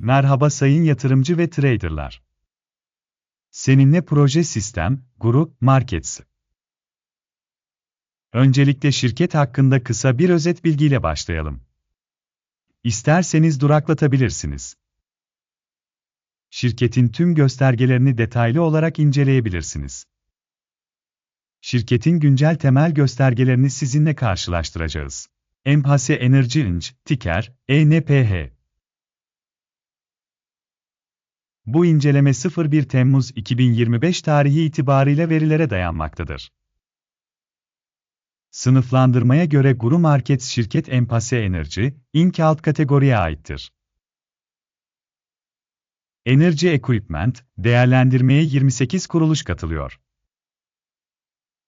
Merhaba sayın yatırımcı ve traderlar. Seninle proje sistem, guru, markets. Öncelikle şirket hakkında kısa bir özet bilgiyle başlayalım. İsterseniz duraklatabilirsiniz. Şirketin tüm göstergelerini detaylı olarak inceleyebilirsiniz. Şirketin güncel temel göstergelerini sizinle karşılaştıracağız. Empase Energy Inc., ticker, ENPH. Bu inceleme 01 Temmuz 2025 tarihi itibariyle verilere dayanmaktadır. Sınıflandırmaya göre Guru Markets şirket Empase Energy, Inc. alt kategoriye aittir. Energy Equipment, değerlendirmeye 28 kuruluş katılıyor.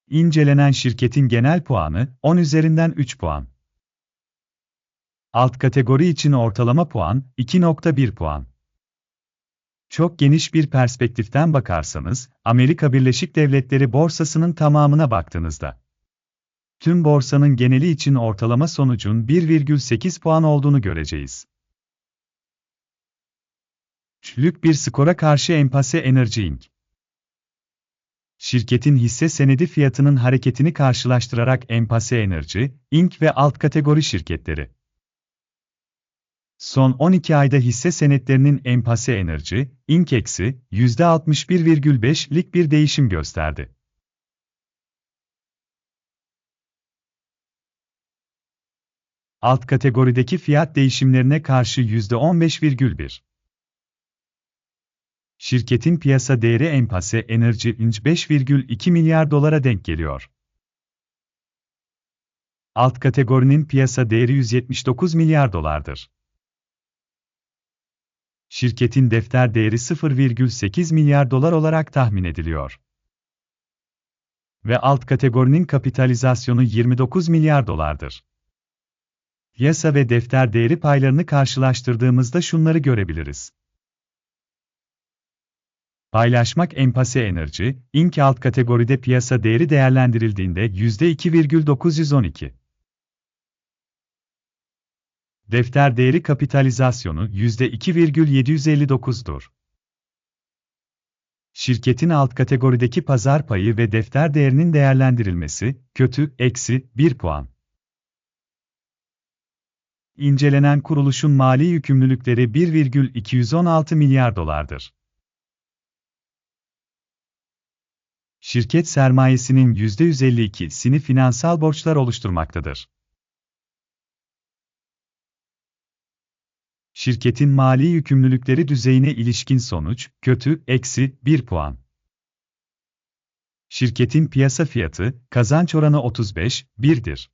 İncelenen şirketin genel puanı 10 üzerinden 3 puan. Alt kategori için ortalama puan 2.1 puan. Çok geniş bir perspektiften bakarsanız, Amerika Birleşik Devletleri borsasının tamamına baktığınızda, tüm borsanın geneli için ortalama sonucun 1,8 puan olduğunu göreceğiz. Lük bir skora karşı Empase Energy Inc. Şirketin hisse senedi fiyatının hareketini karşılaştırarak Empase Energy, Inc. ve alt kategori şirketleri Son 12 ayda hisse senetlerinin Empase Energy, Inc. eksi %61,5'lik bir değişim gösterdi. Alt kategorideki fiyat değişimlerine karşı %15,1. Şirketin piyasa değeri Empase Energy Inc. 5,2 milyar dolara denk geliyor. Alt kategorinin piyasa değeri 179 milyar dolardır. Şirketin defter değeri 0,8 milyar dolar olarak tahmin ediliyor. Ve alt kategorinin kapitalizasyonu 29 milyar dolardır. Yasa ve defter değeri paylarını karşılaştırdığımızda şunları görebiliriz. Paylaşmak Empase Enerji, Inc. alt kategoride piyasa değeri değerlendirildiğinde %2,912. Defter değeri kapitalizasyonu %2,759'dur. Şirketin alt kategorideki pazar payı ve defter değerinin değerlendirilmesi, kötü, eksi, 1 puan. İncelenen kuruluşun mali yükümlülükleri 1,216 milyar dolardır. Şirket sermayesinin %152'sini finansal borçlar oluşturmaktadır. Şirketin mali yükümlülükleri düzeyine ilişkin sonuç, kötü, eksi, 1 puan. Şirketin piyasa fiyatı, kazanç oranı 35, 1'dir.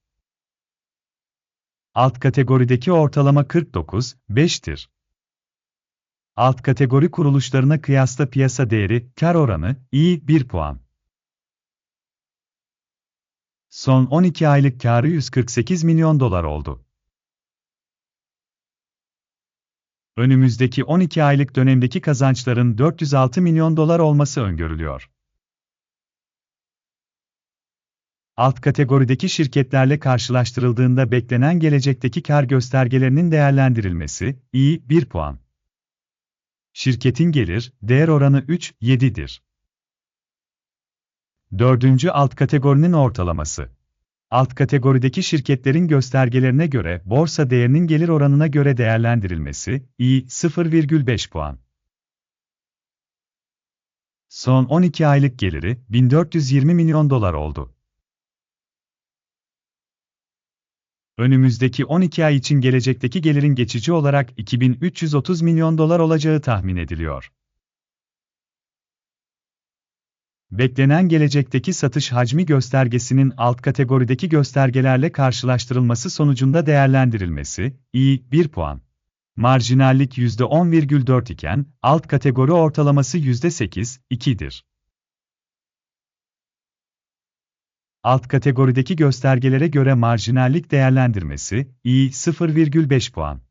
Alt kategorideki ortalama 49, 5'tir. Alt kategori kuruluşlarına kıyasla piyasa değeri, kar oranı, iyi, 1 puan. Son 12 aylık karı 148 milyon dolar oldu. Önümüzdeki 12 aylık dönemdeki kazançların 406 milyon dolar olması öngörülüyor. Alt kategorideki şirketlerle karşılaştırıldığında beklenen gelecekteki kar göstergelerinin değerlendirilmesi, iyi, 1 puan. Şirketin gelir, değer oranı 3, 7'dir. Dördüncü alt kategorinin ortalaması. Alt kategorideki şirketlerin göstergelerine göre borsa değerinin gelir oranına göre değerlendirilmesi, iyi, 0,5 puan. Son 12 aylık geliri 1420 milyon dolar oldu. Önümüzdeki 12 ay için gelecekteki gelirin geçici olarak 2330 milyon dolar olacağı tahmin ediliyor. Beklenen gelecekteki satış hacmi göstergesinin alt kategorideki göstergelerle karşılaştırılması sonucunda değerlendirilmesi, iyi, 1 puan. Marjinallik %10,4 iken, alt kategori ortalaması %8, 2'dir. Alt kategorideki göstergelere göre marjinallik değerlendirmesi, iyi, 0,5 puan.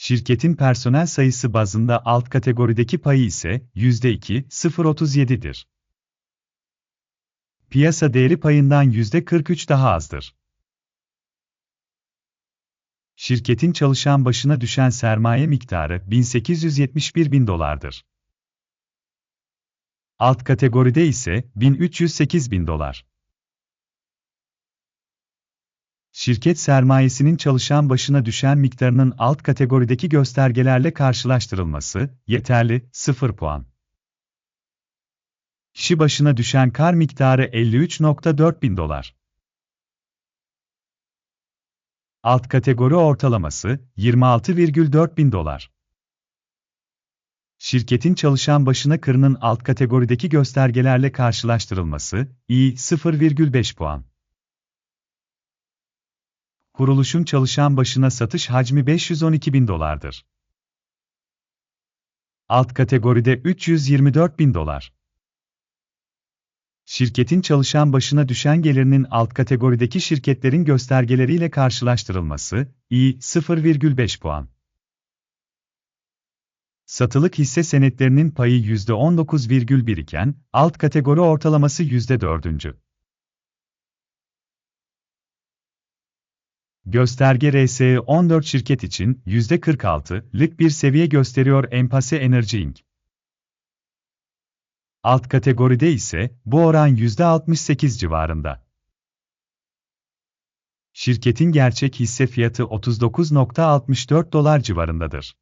Şirketin personel sayısı bazında alt kategorideki payı ise %2,037'dir. Piyasa değeri payından %43 daha azdır. Şirketin çalışan başına düşen sermaye miktarı 1871 bin dolardır. Alt kategoride ise 1308 bin dolar. Şirket sermayesinin çalışan başına düşen miktarının alt kategorideki göstergelerle karşılaştırılması, yeterli, 0 puan. Kişi başına düşen kar miktarı 53.4 bin dolar. Alt kategori ortalaması, 26,4 bin dolar. Şirketin çalışan başına kırının alt kategorideki göstergelerle karşılaştırılması, iyi, 0,5 puan. Kuruluşun çalışan başına satış hacmi 512 bin dolardır. Alt kategoride 324 bin dolar. Şirketin çalışan başına düşen gelirinin alt kategorideki şirketlerin göstergeleriyle karşılaştırılması, iyi, 0,5 puan. Satılık hisse senetlerinin payı %19,1 iken, alt kategori ortalaması %4. Gösterge RSE 14 şirket için %46'lık bir seviye gösteriyor Empase Energy Inc. Alt kategoride ise bu oran %68 civarında. Şirketin gerçek hisse fiyatı 39.64 dolar civarındadır.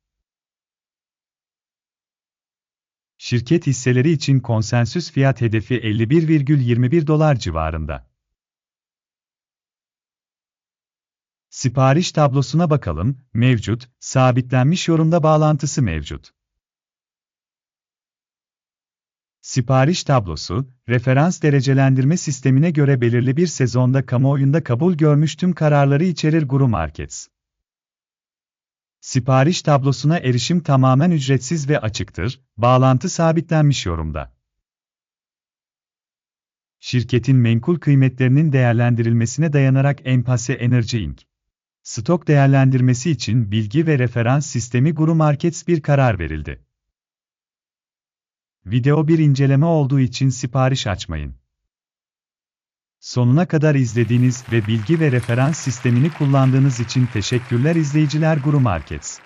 Şirket hisseleri için konsensüs fiyat hedefi 51,21 dolar civarında. Sipariş tablosuna bakalım, mevcut, sabitlenmiş yorumda bağlantısı mevcut. Sipariş tablosu, referans derecelendirme sistemine göre belirli bir sezonda kamuoyunda kabul görmüş tüm kararları içerir Guru Markets. Sipariş tablosuna erişim tamamen ücretsiz ve açıktır, bağlantı sabitlenmiş yorumda. Şirketin menkul kıymetlerinin değerlendirilmesine dayanarak Empase Energy Inc. Stok değerlendirmesi için bilgi ve referans sistemi Guru Markets bir karar verildi. Video bir inceleme olduğu için sipariş açmayın. Sonuna kadar izlediğiniz ve bilgi ve referans sistemini kullandığınız için teşekkürler izleyiciler Guru Markets.